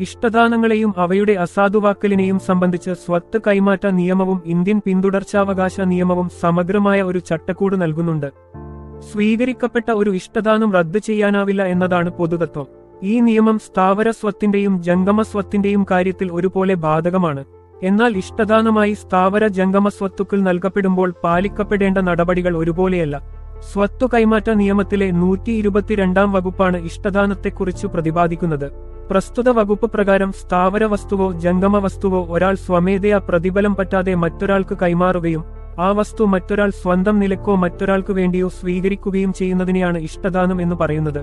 ഇഷ്ടദാനങ്ങളെയും അവയുടെ അസാധുവാക്കലിനെയും സംബന്ധിച്ച് സ്വത്ത് കൈമാറ്റ നിയമവും ഇന്ത്യൻ പിന്തുടർച്ചാവകാശ നിയമവും സമഗ്രമായ ഒരു ചട്ടക്കൂട് നൽകുന്നുണ്ട്. സ്വീകരിക്കപ്പെട്ട ഒരു ഇഷ്ടദാനം റദ്ദു ചെയ്യാനാവില്ല എന്നതാണ് പൊതുതത്വം. ഈ നിയമം സ്ഥാവര സ്വത്തിന്റെയും ജംഗമ സ്വത്തിന്റെയും കാര്യത്തിൽ ഒരുപോലെ ബാധകമാണ്. എന്നാൽ ഇഷ്ടദാനമായി സ്ഥാവര ജംഗമ സ്വത്തുക്കൾ നൽകപ്പെടുമ്പോൾ പാലിക്കപ്പെടേണ്ട നടപടികൾ ഒരുപോലെയല്ല. സ്വത്തു കൈമാറ്റ നിയമത്തിലെ നൂറ്റി ഇരുപത്തിരണ്ടാം വകുപ്പാണ് ഇഷ്ടദാനത്തെക്കുറിച്ച് പ്രതിപാദിക്കുന്നത്. പ്രസ്തുത വകുപ്പ് പ്രകാരം സ്ഥാവര വസ്തുവോ ജംഗമ വസ്തുവോ ഒരാൾ സ്വമേധയാ പ്രതിഫലം പറ്റാതെ മറ്റൊരാൾക്ക് കൈമാറുകയും ആ വസ്തു മറ്റൊരാൾ സ്വന്തം നിലക്കോ മറ്റൊരാൾക്ക് വേണ്ടിയോ സ്വീകരിക്കുകയും ചെയ്യുന്നതിനെയാണ് ഇഷ്ടദാനം എന്ന് പറയുന്നത്.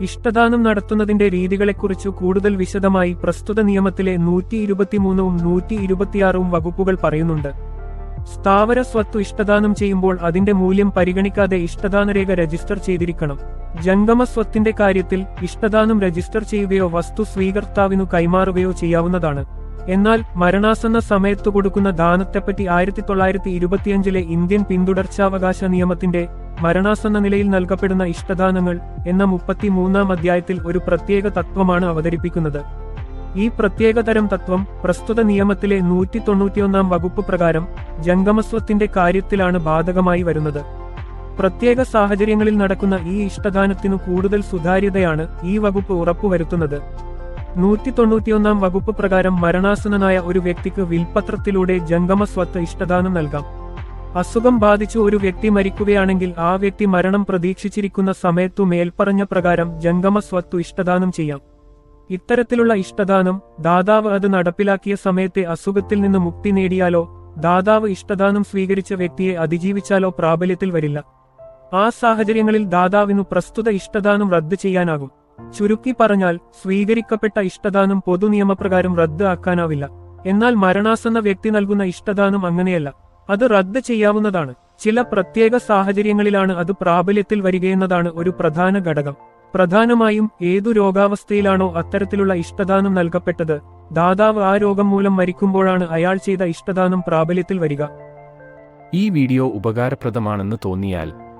ഇഷ്ടദാനം നടത്തുന്നതിന്റെ രീതികളെക്കുറിച്ച് കൂടുതൽ വിശദമായി പ്രസ്തുത നിയമത്തിലെ നൂറ്റി ഇരുപത്തിമൂന്നും നൂറ്റി ഇരുപത്തിയാറും വകുപ്പുകൾ പറയുന്നുണ്ട്. സ്ഥാവര സ്വത്ത് ഇഷ്ടദാനം ചെയ്യുമ്പോൾ അതിന്റെ മൂല്യം പരിഗണിക്കാതെ ഇഷ്ടദാനരേഖ രജിസ്റ്റർ ചെയ്തിരിക്കണം. ജംഗമ സ്വത്തിന്റെ കാര്യത്തിൽ ഇഷ്ടദാനം രജിസ്റ്റർ ചെയ്യുകയോ വസ്തു സ്വീകർത്താവിനു കൈമാറുകയോ ചെയ്യാവുന്നതാണ്. എന്നാൽ മരണാസന്ന സമയത്തു കൊടുക്കുന്ന ദാനത്തെപ്പറ്റി ആയിരത്തി തൊള്ളായിരത്തി ഇരുപത്തിയഞ്ചിലെ ഇന്ത്യൻ പിന്തുടർച്ചാവകാശ നിയമത്തിന്റെ മരണാസന്ന നിലയിൽ നൽകപ്പെടുന്ന ഇഷ്ടദാനങ്ങൾ എന്ന മുപ്പത്തിമൂന്നാം അധ്യായത്തിൽ ഒരു പ്രത്യേക തത്വമാണ് അവതരിപ്പിക്കുന്നത്. ഈ പ്രത്യേകതരം തത്വം പ്രസ്തുത നിയമത്തിലെ നൂറ്റി തൊണ്ണൂറ്റിയൊന്നാം വകുപ്പ് പ്രകാരം ജംഗമസ്വത്തിന്റെ കാര്യത്തിലാണ് ബാധകമായി വരുന്നത്. പ്രത്യേക സാഹചര്യങ്ങളിൽ നടക്കുന്ന ഈ ഇഷ്ടദാനത്തിനു കൂടുതൽ സുതാര്യതയാണ് ഈ വകുപ്പ് ഉറപ്പുവരുത്തുന്നത്. നൂറ്റി തൊണ്ണൂറ്റിയൊന്നാം വകുപ്പ് പ്രകാരം മരണാസന്നനായ ഒരു വ്യക്തിക്ക് വിൽപത്രത്തിലൂടെ ജംഗമ സ്വത്ത് ഇഷ്ടദാനം നൽകാം. അസുഖം ബാധിച്ചു ഒരു വ്യക്തി മരിക്കുകയാണെങ്കിൽ ആ വ്യക്തി മരണം പ്രതീക്ഷിച്ചിരിക്കുന്ന സമയത്തു മേൽപ്പറഞ്ഞ പ്രകാരം ജംഗമ സ്വത്തു ഇഷ്ടദാനം ചെയ്യാം. ഇത്തരത്തിലുള്ള ഇഷ്ടദാനം ദാതാവ് അത് നടപ്പിലാക്കിയ സമയത്തെ അസുഖത്തിൽ നിന്ന് മുക്തി നേടിയാലോ ദാതാവ് ഇഷ്ടദാനം സ്വീകരിച്ച വ്യക്തിയെ അതിജീവിച്ചാലോ പ്രാബല്യത്തിൽ വരില്ല. ആ സാഹചര്യങ്ങളിൽ ദാതാവിനു പ്രസ്തുത ഇഷ്ടദാനം റദ്ദ് ചെയ്യാനാകും. ചുരുക്കി പറഞ്ഞാൽ സ്വീകരിക്കപ്പെട്ട ഇഷ്ടദാനം പൊതുനിയമപ്രകാരം റദ്ദ് ആക്കാനാവില്ല. എന്നാൽ മരണാസന്ന വ്യക്തി നൽകുന്ന ഇഷ്ടദാനം അങ്ങനെയല്ല. അത് റദ്ദ് ചെയ്യാവുന്നതാണ്. ചില പ്രത്യേക സാഹചര്യങ്ങളിലാണ് അത് പ്രാബല്യത്തിൽ വരികയെന്നതാണ് ഒരു പ്രധാന ഘടകം. പ്രധാനമായും ഏതു രോഗാവസ്ഥയിലാണോ അത്തരത്തിലുള്ള ഇഷ്ടദാനം നൽകപ്പെട്ടത് ദാതാവ് ആ രോഗം മൂലം മരിക്കുമ്പോഴാണ് അയാൾ ചെയ്ത ഇഷ്ടദാനം പ്രാബല്യത്തിൽ വരിക. ഈ വീഡിയോ ഉപകാരപ്രദമാണെന്ന് തോന്നിയാൽ